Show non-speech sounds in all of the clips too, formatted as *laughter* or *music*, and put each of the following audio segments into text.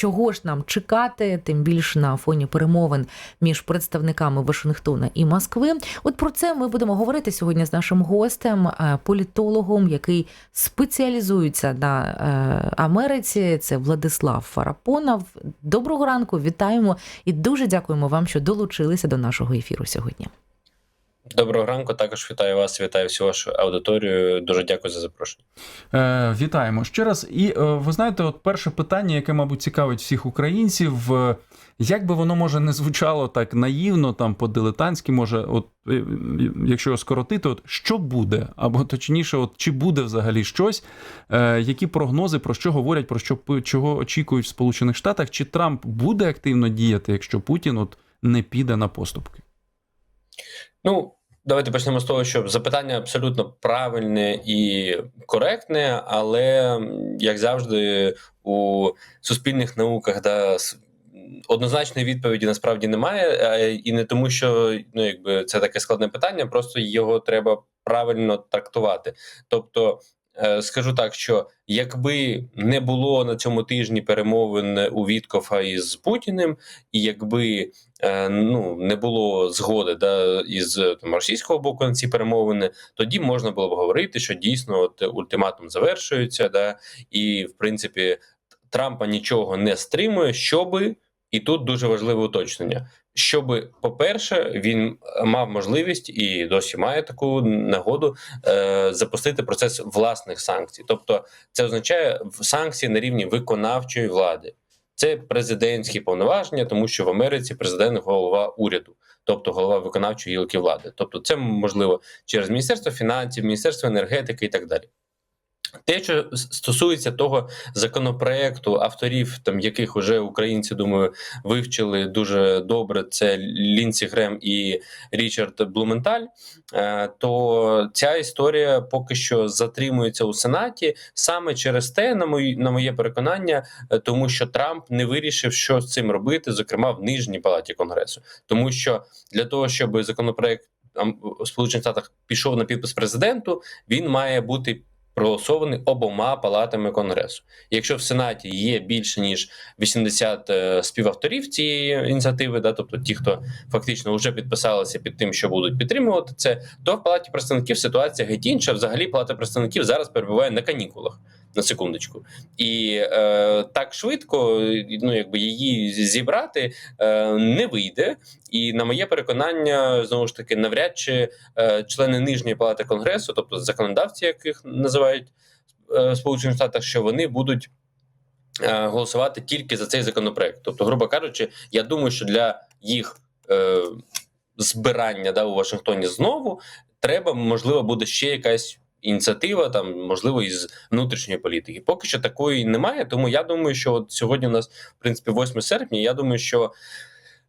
Чого ж нам чекати, тим більше на фоні перемовин між представниками Вашингтона і Москви? От про це ми будемо говорити сьогодні з нашим гостем, е, політологом, який спеціалізується на е, Америці. Це Владислав Фарапонов. Доброго ранку, вітаємо і дуже дякуємо вам, що долучилися до нашого ефіру сьогодні. Доброго ранку. Також вітаю вас, вітаю всю вашу аудиторію. Дуже дякую за запрошення. Е, вітаємо ще раз. І е, ви знаєте, от перше питання, яке, мабуть, цікавить всіх українців. е, Як би воно може не звучало так наївно, там по-дилетантськи, може, от е, якщо скоротити, от що буде? Або точніше, от чи буде взагалі щось? Е, які прогнози про що говорять, про що чого очікують в Сполучених Штатах? Чи Трамп буде активно діяти, якщо Путін от не піде на поступки? Ну, давайте почнемо з того, що запитання абсолютно правильне і коректне, але як завжди, у суспільних науках да, однозначної відповіді насправді немає, і не тому, що ну, якби це таке складне питання, просто його треба правильно трактувати. Тобто. Е, Скажу так, що якби не було на цьому тижні перемовин у Віткофа із Путіним, і якби е, ну не було згоди да із там російського боку на ці перемовини, тоді можна було б говорити, що дійсно от ультиматум завершується, да і в принципі Трампа нічого не стримує, щоби і тут дуже важливе уточнення. Щоби, по-перше, він мав можливість і досі має таку нагоду е, запустити процес власних санкцій. Тобто, це означає санкції на рівні виконавчої влади. Це президентські повноваження, тому що в Америці президент голова уряду, тобто голова виконавчої гілки влади. Тобто, це можливо через міністерство фінансів, міністерство енергетики і так далі. Те, що стосується того законопроекту, авторів, там яких уже українці, думаю, вивчили дуже добре, це Лінсі Грем і Річард Блументаль. е, То ця історія поки що затримується у Сенаті саме через те, на мої на моє переконання, е, тому що Трамп не вирішив, що з цим робити, зокрема в нижній палаті конгресу, тому що для того, щоб законопроект там, Сполучених Штатах пішов на підпис президенту, він має бути проголосований обома палатами конгресу. Якщо в Сенаті є більше ніж 80 е, співавторів цієї ініціативи, да, тобто ті, хто фактично вже підписалися під тим, що будуть підтримувати це, то в палаті представників ситуація геть інша. Взагалі, палата представників зараз перебуває на канікулах. На секундочку, і е, так швидко, ну якби її зібрати е, не вийде. І на моє переконання, знову ж таки, навряд чи е, члени нижньої палати конгресу, тобто законодавці, яких називають е, Сполучених Штатах, що вони будуть е, голосувати тільки за цей законопроект. Тобто, грубо кажучи, я думаю, що для їх е, збирання да, у Вашингтоні знову треба, можливо, буде ще якась. Ініціатива там можливо із внутрішньої політики. Поки що такої немає. Тому я думаю, що от сьогодні у нас в принципі 8 серпня. Я думаю, що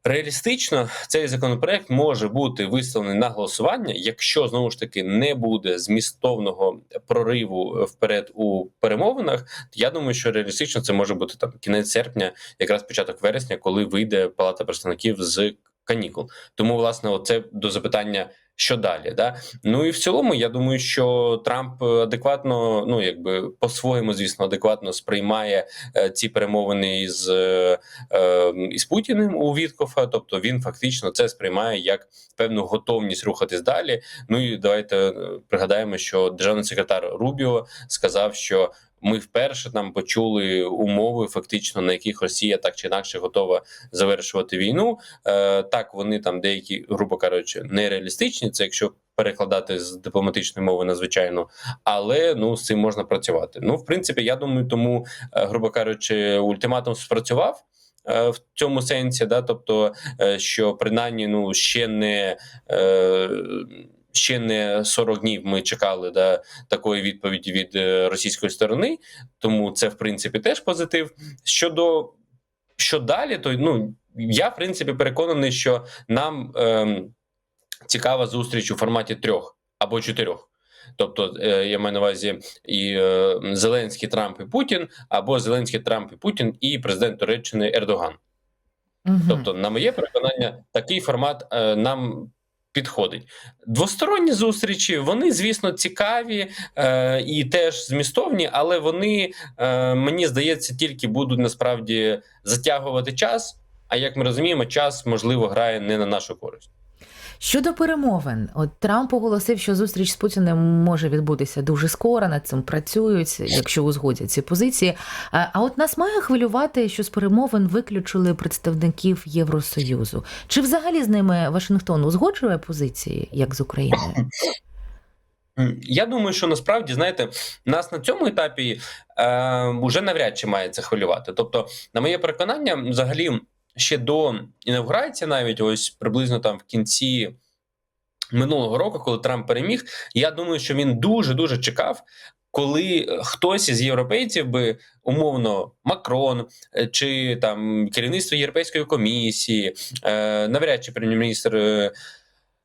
Реалістично цей законопроект може бути виставлений на голосування, якщо знову ж таки не буде змістовного прориву вперед у перемовинах. Я думаю, що реалістично це може бути там кінець серпня, якраз початок вересня, коли вийде Палата представників з канікул. Тому, власне, оце до запитання. Що далі, да ну і в цілому, я думаю, що Трамп адекватно, ну якби по-своєму, звісно, адекватно сприймає е, ці перемовини із, е, е, із Путіним у Віткофа. Тобто він фактично це сприймає як певну готовність рухатись далі. Ну і давайте е, пригадаємо, що державний секретар Рубіо сказав, що ми вперше там почули умови, фактично на яких Росія так чи інакше готова завершувати війну. Е, так, вони там деякі, грубо кажучи, нереалістичні. Це якщо перекладати з дипломатичної мови на звичайну, але ну з цим можна працювати. Ну, в принципі, я думаю, тому, е, грубо кажучи, ультиматум спрацював. е, В цьому сенсі, да, тобто, е, що принаймні ну ще не е, ще не 40 днів ми чекали да, такої відповіді від е, російської сторони, тому це в принципі теж позитив. Щодо що далі, то ну я в принципі переконаний, що нам ем, цікава зустріч у форматі трьох або чотирьох. Тобто, е, я маю на увазі і е, Зеленський, Трамп і Путін, або Зеленський, Трамп і Путін, і президент Туреччини Ердоган. Мгм. Тобто, на моє переконання, такий формат нам підходить. Двосторонні зустрічі, вони, звісно, цікаві е, і теж змістовні, але вони, е, мені здається, тільки будуть насправді затягувати час. А як ми розуміємо, час можливо грає не на нашу користь. Щодо перемовин, от Трамп оголосив, що зустріч з Путіним може відбутися дуже скоро. Над цим працюють, якщо узгодять ці позиції. А а от нас має хвилювати, що з перемовин виключили представників Євросоюзу. Чи взагалі з ними Вашингтон узгоджує позиції, як з Україною? Я думаю, що насправді знаєте, нас на цьому етапі е, вже навряд чи має це хвилювати. Тобто, на моє переконання, взагалі, ще до інавгурації, навіть ось приблизно там в кінці минулого року, коли Трамп переміг, я думаю, що він дуже дуже чекав. Коли е, хтось із європейців би умовно Макрон е, чи там керівництво Європейської комісії, е, навряд чи прем'єр-міністр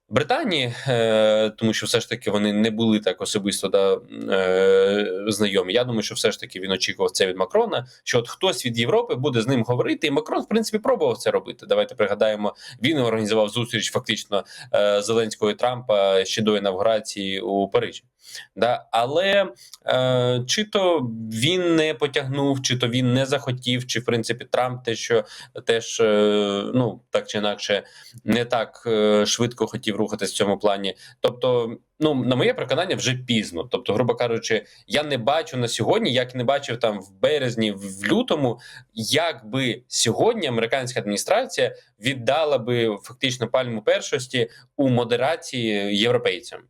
Британії, е, тому що все ж таки вони не були так особисто да, е, знайомі. Я думаю, що все ж таки він очікував це від Макрона. Що от хтось від Європи буде з ним говорити, і Макрон, в принципі, пробував це робити. Давайте пригадаємо, він організував зустріч фактично е, Зеленського і Трампа ще до інавгурації у Парижі. Да? Але е, чи то він не потягнув, чи то він не захотів, чи в принципі Трамп те, що теж е, ну так чи інакше не так е, швидко хотів рухатись в цьому плані. Тобто, ну на моє переконання, вже пізно. Тобто, грубо кажучи, я не бачу на сьогодні, як не бачив там в березні, в лютому, як би сьогодні американська адміністрація віддала би фактично пальму першості у модерації європейцям.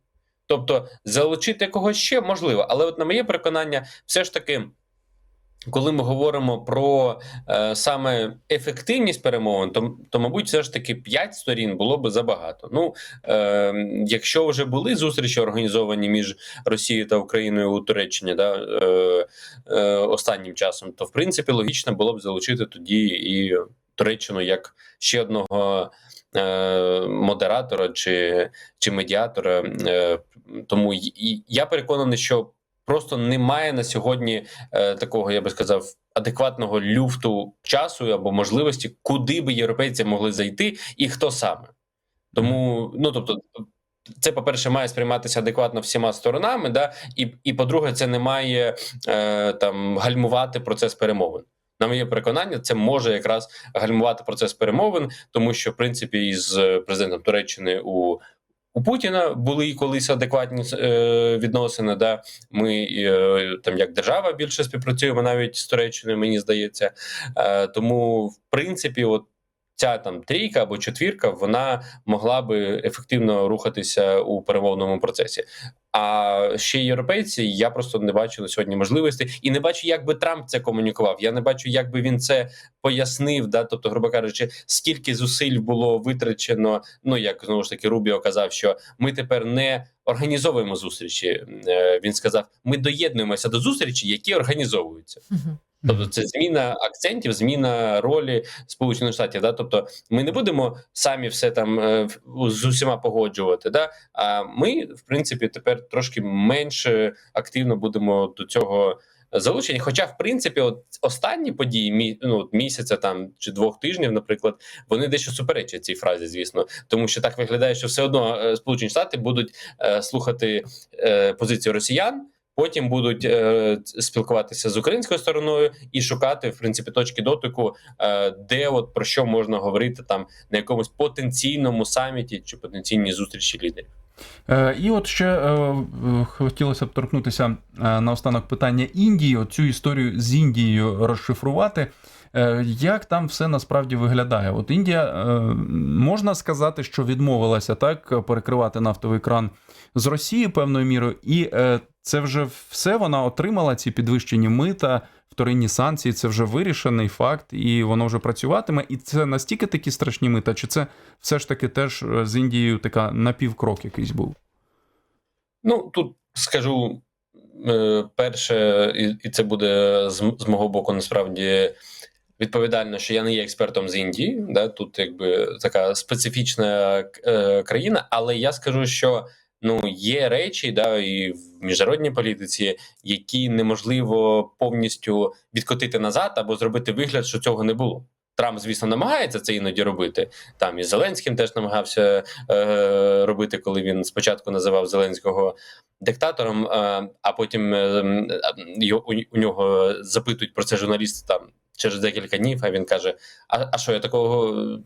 Тобто залучити когось ще можливо, але от на моє переконання, все ж таки. Коли ми говоримо про е, саме ефективність перемовин, то, то мабуть, все ж таки 5 сторін було би забагато. Ну е, якщо вже були зустрічі організовані між Росією та Україною у Туреччині, да, е, е, останнім часом, то в принципі логічно було б залучити тоді і Туреччину як ще одного е, модератора чи, чи медіатора. Е, тому я переконаний, що просто немає на сьогодні е, такого, я би сказав, адекватного люфту часу або можливості, куди би європейці могли зайти, і хто саме. Тому, ну тобто. Це, по-перше, має сприйматися адекватно всіма сторонами, да, і, і по-друге, це не має е, там гальмувати процес перемовин. На моє переконання, це може якраз гальмувати процес перемовин, тому що, в принципі, із е, президентом Туреччини у у Путіна були колись адекватні е, відносини. Да, ми е, там як держава більше співпрацюємо навіть з Туреччиною, мені здається. Е, тому, в принципі, от ця там трійка або четвірка, вона могла би ефективно рухатися у перемовному процесі. А ще європейці я просто не бачу на сьогодні можливості і не бачу, як би Трамп це комунікував. Я не бачу, як би він це пояснив. Да, тобто, грубо кажучи, скільки зусиль було витрачено. Ну як знову ж таки Рубіо казав, що ми тепер не організовуємо зустрічі. Е, Він сказав: ми доєднуємося до зустрічі, які організовуються. Тобто це зміна акцентів, зміна ролі Сполучених Штатів. Да? Тобто ми не будемо самі все там е, з усіма погоджувати. Да? А ми, в принципі, тепер трошки менше активно будемо до цього залучені. Хоча, в принципі, от останні події мі, ну, місяця там чи двох тижнів, наприклад, вони дещо суперечать цій фразі, звісно, тому що так виглядає, що все одно е, Сполучені Штати будуть е, слухати е, позицію росіян. Потім будуть е, спілкуватися з українською стороною і шукати в принципі точки дотику, е, де от про що можна говорити там на якомусь потенційному саміті чи потенційній зустрічі лідерів. Е, І от ще е, е, хотілося б торкнутися на останок питання Індії, цю історію з Індією розшифрувати. Е, Як там все насправді виглядає? От Індія е, можна сказати, що відмовилася так перекривати нафтовий кран з Росії певною мірою, і е, це вже все вона отримала ці підвищені мита, вторинні санкції. Це вже вирішений факт, і воно вже працюватиме. І це настільки такі страшні мита, чи це все ж таки теж з Індією така напівкрок якийсь був? Ну тут скажу перше, і, це буде з мого боку насправді відповідально, що я не є експертом з Індії. Да, тут якби така специфічна е, країна, але я скажу, що ну є речі, да, і в міжнародній політиці, які неможливо повністю відкотити назад або зробити вигляд, що цього не було. Трамп, звісно, намагається це іноді робити. Там і Зеленським теж намагався е, робити, коли він спочатку називав Зеленського диктатором, е, а потім е, е, у нього запитують про це журналісти там через декілька днів. А він каже: А, а що я такого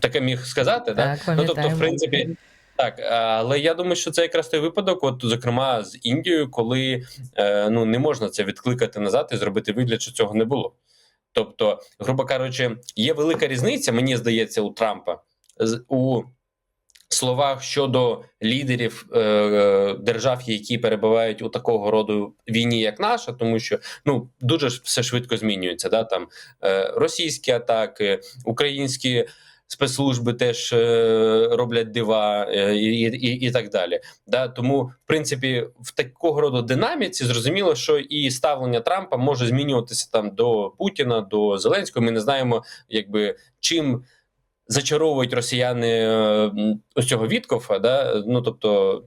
таке міг сказати? да? Ну, тобто, в принципі, так, але я думаю, що це якраз той випадок, от зокрема з Індією, коли е, ну не можна це відкликати назад і зробити вигляд, що цього не було. Тобто, грубо кажучи, є велика різниця, мені здається, у Трампа у словах щодо лідерів е, е, держав, які перебувають у такого роду війні, як наша, тому що ну дуже все швидко змінюється. Да? Там е, російські атаки, українські спецслужби теж е, роблять дива е, і, і, і так далі. Да? Тому, в принципі, в такого роду динаміці зрозуміло, що і ставлення Трампа може змінюватися там до Путіна, до Зеленського. Ми не знаємо, якби чим. Зачаровують росіяни е, ось цього Віткофа, да? ну тобто,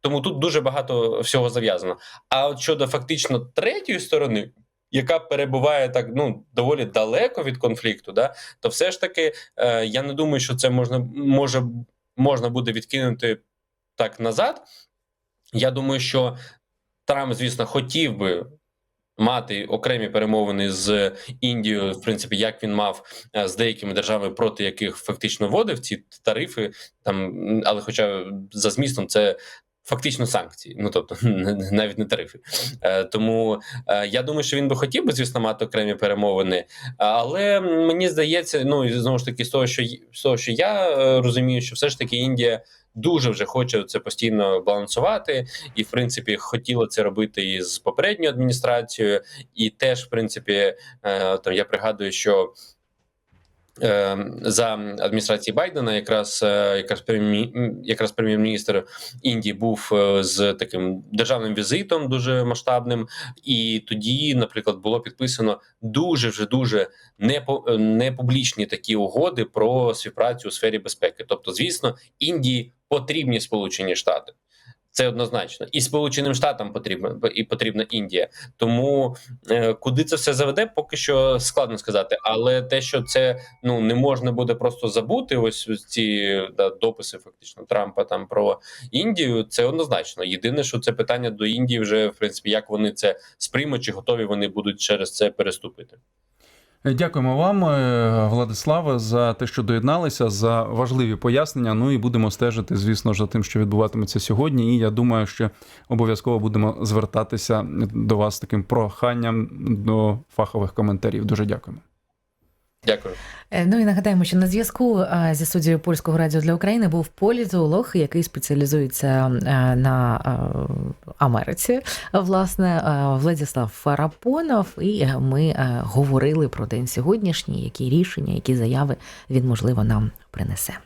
тому тут дуже багато всього зав'язано. А от щодо фактично третьої сторони, яка перебуває так ну доволі далеко від конфлікту, да, то все ж таки е, я не думаю, що це можна може можна буде відкинути так назад. Я думаю, що Трамп, звісно, хотів би мати окремі перемовини з Індією, в принципі, як він мав е, з деякими державами, проти яких фактично вводив ці тарифи, там, але хоча за змістом це. Фактично санкції, ну тобто *laughs* навіть не тарифи. Е, тому е, я думаю, що він би хотів би, звісно, мати окремі перемовини. Але мені здається, ну і знову ж таки, з того, що з того, що я е, розумію, що все ж таки Індія дуже вже хоче це постійно балансувати, і в принципі хотіло це робити і з попередньою адміністрацією, і теж, в принципі, е, там я пригадую, що. Е, За адміністрації Байдена, якраз е, якраз прем'єр- якраз прем'єр-міністр Індії був е, з таким державним візитом дуже масштабним, і тоді, наприклад, було підписано дуже вже дуже непублічні такі угоди про співпрацю у сфері безпеки. Тобто, звісно, Індії потрібні Сполучені Штати. Це однозначно, і Сполученим Штатам потрібна і потрібна Індія. Тому е, куди це все заведе, поки що складно сказати. Але те, що це ну не можна буде просто забути, ось ці да, дописи, фактично Трампа там про Індію, це однозначно. Єдине, що це питання до Індії, вже в принципі, як вони це сприймуть, чи готові вони будуть через це переступити. Е, Дякуємо вам, е, Владиславе, за те, що доєдналися, за важливі пояснення. Ну і будемо стежити, звісно ж, за тим, що відбуватиметься сьогодні. І я думаю, що обов'язково будемо звертатися до вас таким проханням до фахових коментарів. Дуже дякуємо. Дякую. Е, Ну і нагадаємо, що на зв'язку е, зі студією польського радіо для України був політолог, який спеціалізується е, на Америці, власне, Владислав Фарапонов. І ми говорили про день сьогоднішній, які рішення, які заяви він можливо нам принесе.